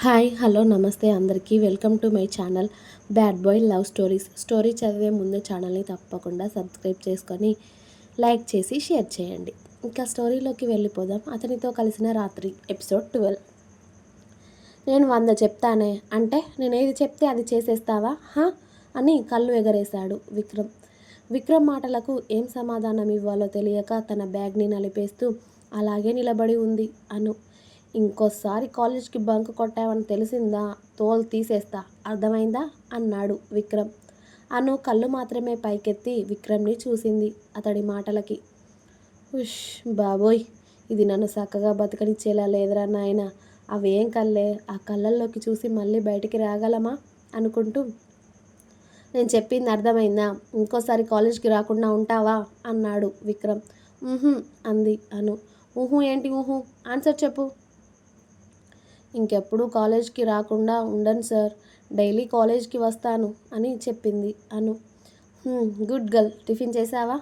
Hi hello నమస్తే అందరికీ. Welcome to my channel bad boy love stories. Story చదివే ముందు ఛానల్ని తప్పకుండా సబ్స్క్రైబ్ చేసుకొని లైక్ చేసి షేర్ చేయండి. ఇంకా స్టోరీలోకి వెళ్ళిపోదాం. అతనితో కలిసిన రాత్రి ఎపిసోడ్ ట్వెల్వ్. నేను వంద చెప్తానే? అంటే నేను ఏది చెప్తే అది చేసేస్తావా? హా? అని కళ్ళు ఎగరేశాడు విక్రమ్. విక్రమ్ మాటలకు ఏం సమాధానం ఇవ్వాలో తెలియక తన బ్యాగ్ని నలిపేస్తూ అలాగే నిలబడి ఉంది అను ఇంకోసారి కాలేజ్కి బంక్ కొట్టావని తెలిసిందా? తోలు తీసేస్తా. అర్థమైందా? అన్నాడు విక్రమ్. అను కళ్ళు మాత్రమే పైకెత్తి విక్రమ్ని చూసింది అతడి మాటలకి. ఉష్ బాబోయ్ ఇది నన్ను చక్కగా బతకనిచ్చేలా లేదురా నాయన. అవేం కళ్ళే? ఆ కళ్ళల్లోకి చూసి మళ్ళీ బయటికి రాగలమా? అనుకుంటూ. నేను చెప్పింది అర్థమైందా? ఇంకోసారి కాలేజ్కి రాకుండా ఉంటావా? అన్నాడు విక్రమ్. ఊహు అంది అను. ఊహు ఏంటి ఊహు ఆన్సర్ చెప్పు. ఇంకెప్పుడు కాలేజ్కి రాకుండా ఉండను సార్. డైలీ కాలేజ్కి వస్తాను అని చెప్పింది అను. Good girl. టిఫిన్ చేసావా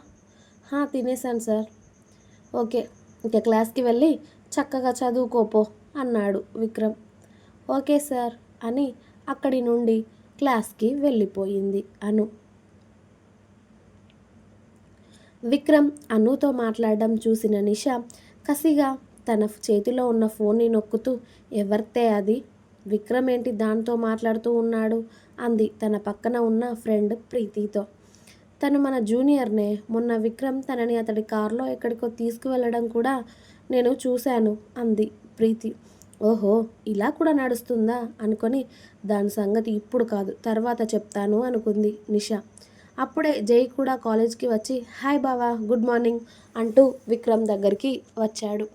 తినేసాను సార్. ఓకే ఇక క్లాస్కి వెళ్ళి చక్కగా చదువుకోపో అన్నాడు విక్రమ్. ఓకే సార్ అని అక్కడి నుండి క్లాస్కి వెళ్ళిపోయింది అను. విక్రమ్ అనుతో మాట్లాడడం చూసిన నిషా కసిగా తన చేతిలో ఉన్న ఫోన్ని నొక్కుతూ ఎవరితే అది? విక్రమ్ ఏంటి దాంతో మాట్లాడుతూ ఉన్నాడు? అంది తన పక్కన ఉన్న ఫ్రెండ్ ప్రీతితో. తను మన జూనియర్నే. మొన్న విక్రమ్ తనని అతడి కారులో ఎక్కడికో తీసుకువెళ్ళడం కూడా నేను చూశాను అంది ప్రీతి. ఓహో ఇలా కూడా నడుస్తుందా? అనుకొని దాని సంగతి ఇప్పుడు కాదు తర్వాత చెప్తాను అనుకుంది నిషా. అప్పుడే జై కూడా కాలేజ్కి వచ్చి హాయ్ బావా గుడ్ మార్నింగ్ అంటూ విక్రమ్ దగ్గరికి వచ్చాడు.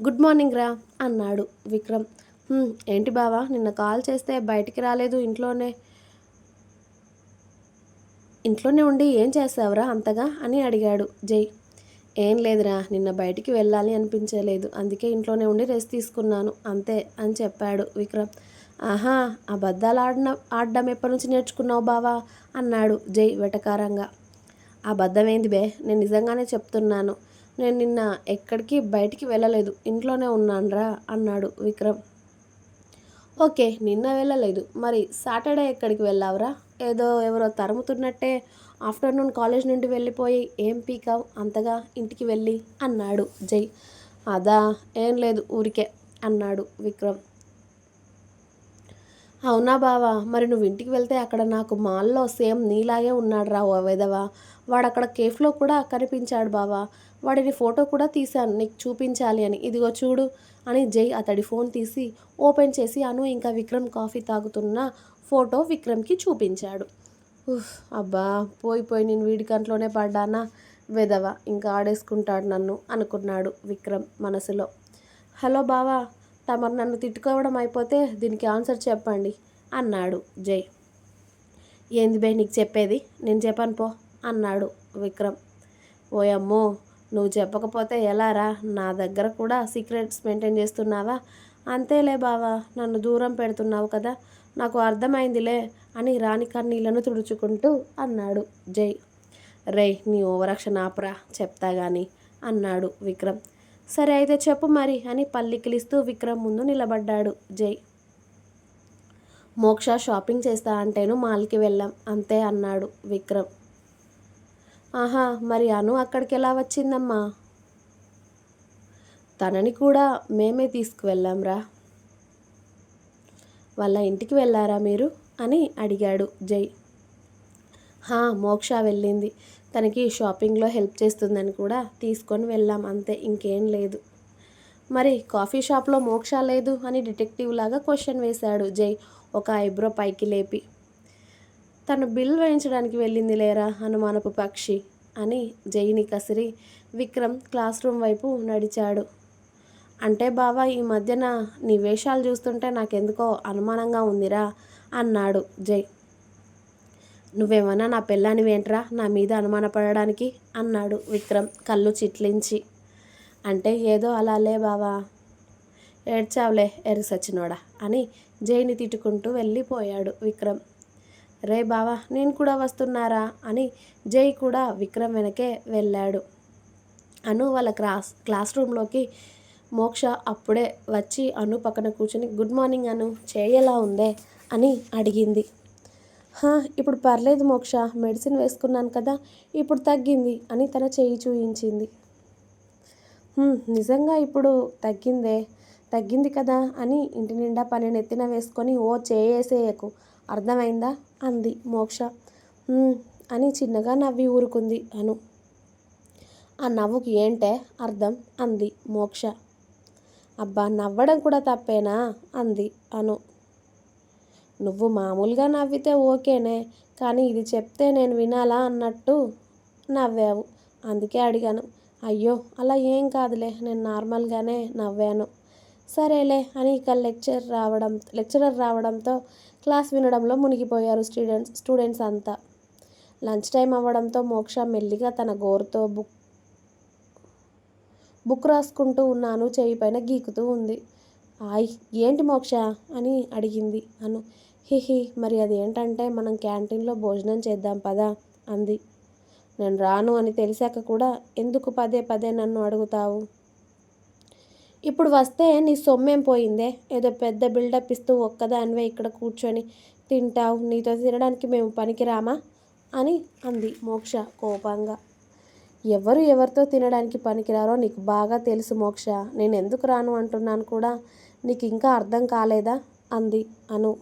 గుడ్ మార్నింగ్ రా అన్నాడు విక్రమ్. ఏంటి బావా నిన్న కాల్ చేస్తే బయటికి రాలేదు ఇంట్లోనే. ఇంట్లోనే ఉండి ఏం చేసావురా అంతగా? అని అడిగాడు జై. ఏం లేదురా నిన్న బయటికి వెళ్ళాలి అనిపించలేదు అందుకే ఇంట్లోనే ఉండి రెస్ట్ తీసుకున్నాను అంతే అని చెప్పాడు విక్రమ్. ఆహా అబద్ధాలు ఆడిన ఆడడం ఎప్పటి నుంచి నేర్చుకున్నావు బావా? అన్నాడు జై వెటకారంగా. అబద్ధం ఏంది బే నేను నిజంగానే చెప్తున్నాను. నేను నిన్న ఎక్కడికి బయటికి వెళ్ళలేదు. ఇంట్లోనే ఉన్నానురా అన్నాడు విక్రమ్. ఓకే నిన్న వెళ్ళలేదు. మరి సాటర్డే ఎక్కడికి వెళ్ళావురా? ఏదో ఎవరో తరుముతున్నట్టే ఆఫ్టర్నూన్ కాలేజ్ నుండి వెళ్ళిపోయి ఏం పీకావు? అంతగా ఇంటికి వెళ్ళి అన్నాడు జై. అదా ఏం లేదు ఊరికే అన్నాడు విక్రమ్. అవునా బావా మరి నువ్వు ఇంటికి వెళ్తే అక్కడ నాకు మాల్లో సేమ్ నీలాగే ఉన్నాడు రా ఓ విధవా. వాడు అక్కడ కేఫ్లో కూడా కనిపించాడు బావా. వాడిని ఫోటో కూడా తీశాను. నీకు చూపించాలి అని. ఇదిగో చూడు అని జై అతడి ఫోన్ తీసి ఓపెన్ చేసి అను ఇంకా విక్రమ్ కాఫీ తాగుతున్న ఫోటో విక్రమ్కి చూపించాడు. అబ్బా పోయి పోయి నేను వీడి కంట్లోనే పడ్డానా? వెదవ ఇంకా ఆడేసుకుంటాడు నన్ను అనుకున్నాడు విక్రమ్ మనసులో. హలో బావా తమరు నన్ను తిట్టుకోవడం అయిపోతే దీనికి ఆన్సర్ చెప్పండి అన్నాడు జై. ఏంది బై నీకు చెప్పేది? నేను చెప్పాను పో అన్నాడు విక్రమ్. ఓయమ్మో నువ్వు చెప్పకపోతే ఎలారా? నా దగ్గర కూడా సీక్రెట్స్ మెయింటైన్ చేస్తున్నావా? అంతేలే బావా నన్ను దూరం పెడుతున్నావు కదా. నాకు అర్థమైందిలే అని రాణి కన్నీళ్ళను తుడుచుకుంటూ అన్నాడు జై. రే నీ ఓవరక్షణ ఆపరా చెప్తా గాని అన్నాడు విక్రమ్. సరే అయితే చెప్పు మరి అని పల్లికిలిస్తూ విక్రమ్ ముందు నిలబడ్డాడు జై. మోక్ష షాపింగ్ చేస్తా అంటేను మాల్కి వెళ్ళాం అంతే అన్నాడు విక్రమ్. ఆహా మరి అను అక్కడికి ఎలా వచ్చిందమ్మా? తనని కూడా మేమే తీసుకువెళ్ళాంరా. వాళ్ళ ఇంటికి వెళ్ళారా మీరు? అని అడిగాడు జై. హా మోక్ష వెళ్ళింది. తనకి షాపింగ్లో హెల్ప్ చేస్తుందని కూడా తీసుకొని వెళ్ళాం అంతే ఇంకేం లేదు. మరి కాఫీ షాప్లో మోక్ష లేదు అని డిటెక్టివ్ లాగా క్వశ్చన్ వేశాడు జై ఒక ఐబ్రో పైకి లేపి. తను బిల్ వేయించడానికి వెళ్ళింది లేరా అనుమానపు పక్షి అని జైని కసిరి విక్రమ్ క్లాస్ రూమ్ వైపు నడిచాడు. అంటే బావా ఈ మధ్యన నీ వేషాలు చూస్తుంటే నాకెందుకో అనుమానంగా ఉందిరా అన్నాడు జై. నువ్వేమన్నా నా పెళ్ళానివేంట్రా? నా మీద అనుమానపడడానికి అన్నాడు విక్రమ్ కళ్ళు చిట్లించి. అంటే ఏదో అలాలే బావా ఏడ్చావులే ఎరిసచ్చినోడా అని జైని తిట్టుకుంటూ వెళ్ళిపోయాడు విక్రమ్. రే బావా నేను కూడా వస్తున్నారా? అని జై కూడా విక్రమ్ వెనకే వెళ్ళాడు. అను వాళ్ళ క్లాస్ క్లాస్ రూమ్లోకి మోక్ష అప్పుడే వచ్చి అను పక్కన కూర్చొని గుడ్ మార్నింగ్ అను చేయలా ఉందే? అని అడిగింది. "హా, ఇప్పుడు పర్లేదు మోక్ష మెడిసిన్ వేసుకున్నాను కదా ఇప్పుడు తగ్గింది అని తన చెయ్యి చూయించింది. నిజంగా ఇప్పుడు తగ్గిందే తగ్గింది కదా అని ఇంటి నిండా పని నెత్తిన వేసుకొని ఓ చేయేసేయకు అర్థమైందా? అంది మోక్ష. అని చిన్నగా నవ్వి ఊరుకుంది అను. ఆ నవ్వుకి ఏంటే అర్థం? అంది మోక్ష. అబ్బా నవ్వడం కూడా తప్పేనా? అంది అను. నువ్వు మామూలుగా నవ్వితే ఓకేనే కానీ ఇది చెప్తే నేను వినాలా అన్నట్టు నవ్వావు. అందుకే అడిగాను. అయ్యో అలా ఏం కాదులే నేను నార్మల్గానే నవ్వాను. సరేలే అని ఇక లెక్చర్ రావడం లెక్చరర్ రావడంతో క్లాస్ వినడంలో మునిగిపోయారు స్టూడెంట్స్ స్టూడెంట్స్ అంతా. లంచ్ టైం అవ్వడంతో మోక్ష మెల్లిగా తన గోరుతో బుక్ బుక్ రాసుకుంటూ ఉన్నాను చేయి పైన గీకుతూ ఉంది. ఆయ్ ఏంటి మోక్ష? అని అడిగింది అను. హిహి మరి అది ఏంటంటే మనం క్యాంటీన్లో భోజనం చేద్దాం పదా? అంది. నేను రాను అని తెలిసాక కూడా ఎందుకు పదే పదే నన్ను అడుగుతావు? ఇప్పుడు వస్తే నీ సొమ్మేం పోయిందే? ఏదో పెద్ద బిల్డప్ ఇస్తూ ఒక్కదానివే ఇక్కడ కూర్చొని తింటావు. నీతో తినడానికి మేము పనికిరామా? అని అంది మోక్ష కోపంగా. ఎవరు ఎవరితో తినడానికి పనికిరారో నీకు బాగా తెలుసు మోక్ష. నేను ఎందుకు రాను అంటున్నాను కూడా? నీకు ఇంకా అర్థం కాలేదా? అంది అను.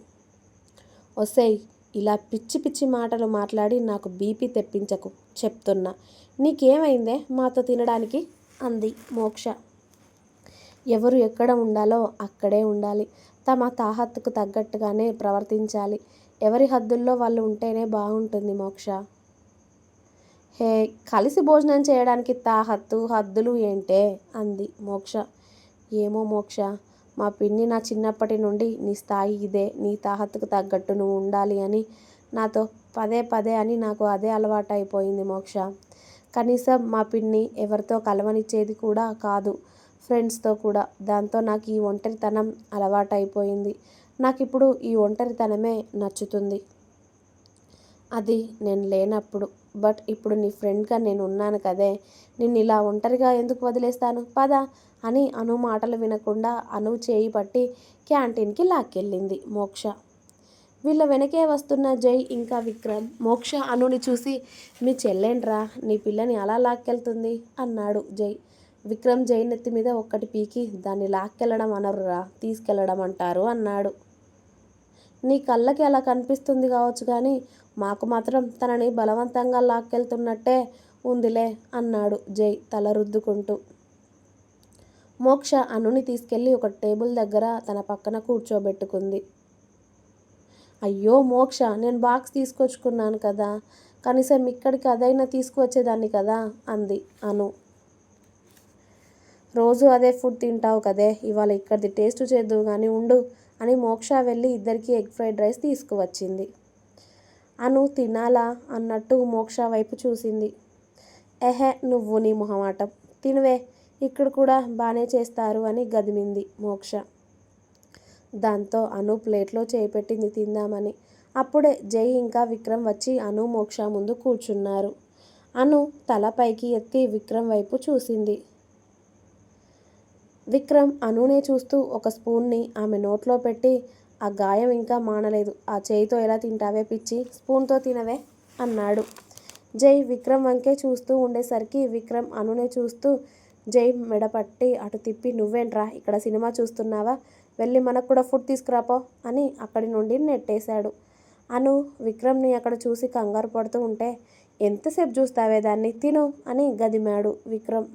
ఒసేయ్ ఇలా పిచ్చి పిచ్చి మాటలు మాట్లాడి నాకు బీపీ తెప్పించకు చెప్తున్నా. నీకేమైందే మాతో తినడానికి? అంది మోక్ష. ఎవరు ఎక్కడ ఉండాలో అక్కడే ఉండాలి. తమ తాహత్తుకు తగ్గట్టుగానే ప్రవర్తించాలి. ఎవరి హద్దుల్లో వాళ్ళు ఉంటేనే బాగుంటుంది మోక్ష. హే కలిసి భోజనం చేయడానికి తాహత్తు హద్దులు ఏంటే? అంది మోక్ష. ఏమో మోక్ష. మా పిన్ని నా చిన్నప్పటి నుండి నీ స్థాయి ఇదే. నీ తాహత్తుకు తగ్గట్టు నువ్వు ఉండాలి అని నాతో పదే పదే అని నాకు అదే అలవాటు అయిపోయింది మోక్ష. కనీసం మా పిన్ని ఎవరితో కలవనిచ్చేది కూడా కాదు. ఫ్రెండ్స్తో కూడా. దాంతో నాకు ఈ ఒంటరితనం అలవాటైపోయింది. నాకు ఇప్పుడు ఈ ఒంటరితనమే నచ్చుతుంది. అది నేను లేనప్పుడు. బట్ ఇప్పుడు నీ ఫ్రెండ్గా నేను ఉన్నాను కదే. నిన్ను ఇలా ఒంటరిగా ఎందుకు వదిలేస్తాను? పద అని అను మాటలు వినకుండా అను చేయి పట్టి క్యాంటీన్కి లాక్కెళ్ళింది మోక్ష. వీళ్ళ వెనకే వస్తున్న జై ఇంకా విక్రమ్ మోక్ష అనుని చూసి మీ చెల్లెండ్రా నీ పిల్లని అలా లాక్కెళ్తుంది? అన్నాడు జై. విక్రమ్ జైనెత్తి మీద ఒక్కటి పీకి దాన్ని లాక్కెళ్ళడం అనరురా తీసుకెళ్ళడం అంటారు అన్నాడు. నీ కళ్ళకి అలా కనిపిస్తుంది కావచ్చు కానీ మాకు మాత్రం తనని బలవంతంగా లాక్కెళ్తున్నట్టే ఉందిలే అన్నాడు జై తల రుద్దుకుంటూ. మోక్ష అనుని తీసుకెళ్ళి ఒక టేబుల్ దగ్గర తన పక్కన కూర్చోబెట్టుకుంది. అయ్యో మోక్ష నేను బాక్స్ తీసుకొచ్చుకున్నాను కదా కనీసం ఇక్కడికి అదైనా తీసుకువచ్చేదాన్ని కదా అంది అను. రోజు అదే ఫుడ్ తింటావు కదే ఇవాళ ఇక్కడిది టేస్ట్ చేద్దువు కానీ ఉండు అని మోక్ష వెళ్ళి ఇద్దరికి ఎగ్ ఫ్రైడ్ రైస్ తీసుకువచ్చింది. అను తినాలా అన్నట్టు మోక్ష వైపు చూసింది. ఎహే నువ్వు నీ మొహమాటం. తినవే ఇక్కడ కూడా బాగానే చేస్తారు అని గదిమింది మోక్ష. దాంతో అను ప్లేట్లో చేపెట్టింది తిందామని. అప్పుడే జై ఇంకా విక్రమ్ వచ్చి అను మోక్ష ముందు కూర్చున్నారు. అను తల పైకి ఎత్తి విక్రమ్ వైపు చూసింది. విక్రమ్ అనునే చూస్తూ ఒక స్పూన్ని ఆమె నోట్లో పెట్టి ఆ గాయం ఇంకా మానలేదు. ఆ చేయితో ఎలా తింటావే పిచ్చి? స్పూన్తో తినవే అన్నాడు. జై విక్రమ్ వంకే చూస్తూ ఉండేసరికి విక్రమ్ అనునే చూస్తూ జై మెడపట్టి అటు తిప్పి నువ్వేంట్రా? ఇక్కడ సినిమా చూస్తున్నావా? వెళ్ళి మనకు కూడా ఫుడ్ తీసుకురాపో అని అక్కడి నుండి నెట్టేశాడు. అను విక్రమ్ని అక్కడ చూసి కంగారు పడుతూ ఉంటే ఎంతసేపు చూస్తావే దాన్ని? తిను అని గదిమాడు విక్రమ్.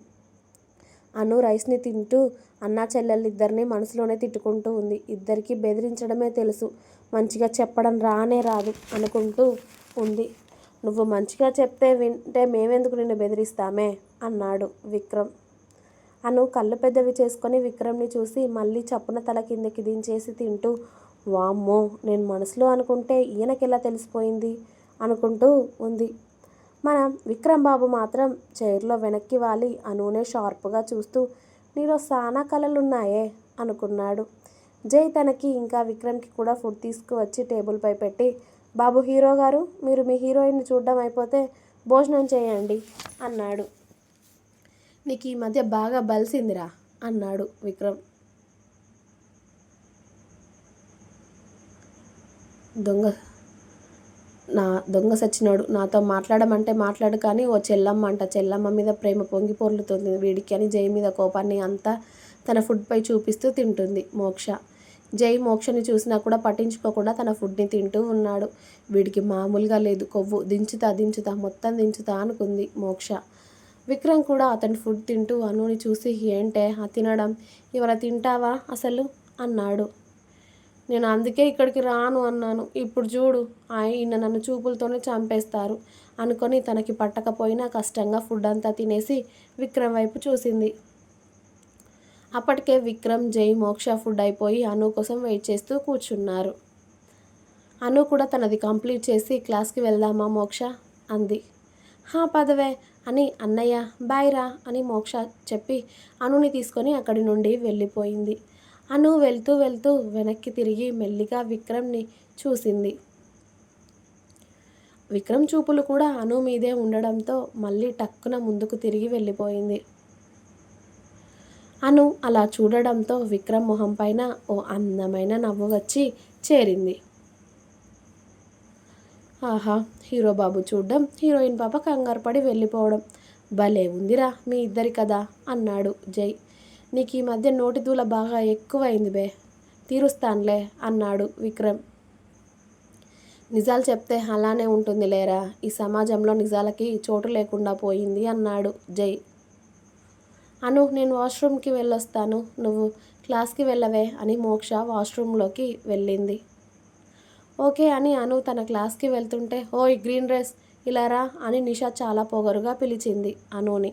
అను రైస్ని తింటూ అన్నా చెల్లెళ్ళిద్దరిని మనసులోనే తిట్టుకుంటూ ఉంది. ఇద్దరికీ బెదిరించడమే తెలుసు. మంచిగా చెప్పడం రానే రాదు అనుకుంటూ ఉంది. నువ్వు మంచిగా చెప్తే వింటే మేమెందుకు నిన్ను బెదిరిస్తామే? అన్నాడు విక్రమ్. అను కళ్ళు పెద్దవి చేసుకొని విక్రమ్ని చూసి మళ్ళీ చప్పున తల కిందకి దించేసి తింటూ వామ్మో నేను మనసులో అనుకుంటే ఈయనకెలా తెలిసిపోయింది? అనుకుంటూ ఉంది. మన విక్రమ్ బాబు మాత్రం చైర్లో వెనక్కి వాలి అనూనే షార్ప్గా చూస్తూ నీలో సానా కళలున్నాయే అనుకున్నాడు. జై తనకి ఇంకా విక్రమ్కి కూడా ఫుడ్ తీసుకువచ్చి టేబుల్పై పెట్టి బాబు హీరో గారు మీరు మీ హీరోయిన్ని చూడడం అయిపోతే భోజనం చేయండి అన్నాడు. నీకు ఈ మధ్య బాగా బలిసిందిరా అన్నాడు విక్రమ్. దొంగ నా దొంగ సచ్చినాడు. నాతో మాట్లాడమంటే మాట్లాడు కానీ ఓ చెల్లమ్మ అంట. చెల్లమ్మ మీద ప్రేమ పొంగి పొర్లుతుంది. వీడికి అని జై మీద కోపాన్ని అంతా తన ఫుడ్పై చూపిస్తూ తింటుంది మోక్ష. జై మోక్షని చూసినా కూడా పట్టించుకోకుండా తన ఫుడ్ని తింటూ ఉన్నాడు. వీడికి మామూలుగా లేదు. కొవ్వు. దించుతా దించుతా మొత్తం దించుతా అనుకుంది మోక్ష. విక్రమ్ కూడా అతని ఫుడ్ తింటూ అనుని చూసి ఏంటే? ఆ తినడం? ఇవాళ తింటావా అసలు? అన్నాడు. నేను అందుకే ఇక్కడికి రాను అన్నాను. ఇప్పుడు చూడు ఆయన నన్ను చూపులతోనే చంపేస్తారు అనుకొని తనకి పట్టకపోయినా కష్టంగా ఫుడ్ అంతా తినేసి విక్రమ్ వైపు చూసింది. అప్పటికే విక్రమ్ జై మోక్ష ఫుడ్ అయిపోయి అను కోసం వెయిట్ చేస్తూ కూర్చున్నారు. అను కూడా తనది కంప్లీట్ చేసి క్లాస్కి వెళ్దామా మోక్ష? అంది. హా పదవే అని అన్నయ్య బాయ్ రా అని మోక్ష చెప్పి అనుని తీసుకొని అక్కడి నుండి వెళ్ళిపోయింది. అను వెళ్తూ వెళ్తూ వెనక్కి తిరిగి మెల్లిగా విక్రమ్ని చూసింది. విక్రమ్ చూపులు కూడా అను మీదే ఉండడంతో మళ్ళీ టక్కున ముందుకు తిరిగి వెళ్ళిపోయింది. అను అలా చూడడంతో విక్రమ్ మొహం పైన ఓ అందమైన నవ్వు వచ్చి చేరింది. ఆహా హీరో బాబు చూడడం హీరోయిన్ పాప కంగారు పడి వెళ్ళిపోవడం. భలే ఉందిరా మీ ఇద్దరి కదా అన్నాడు జై. నీకు ఈ మధ్య నోటి దూల బాగా ఎక్కువైంది బే. తీరుస్తానులే అన్నాడు విక్రమ్. నిజాలు చెప్తే అలానే ఉంటుంది లేరా? ఈ సమాజంలో నిజాలకి చోటు లేకుండా పోయింది అన్నాడు జై. అను నేను వాష్రూమ్కి వెళ్ళొస్తాను. నువ్వు క్లాస్కి వెళ్ళవే అని మోక్ష వాష్రూమ్లోకి వెళ్ళింది. ఓకే అని అను తన క్లాస్కి వెళ్తుంటే ఓయ్ గ్రీన్ డ్రెస్ ఇలా రా అని నిషా చాలా పొగరుగా పిలిచింది అనుని.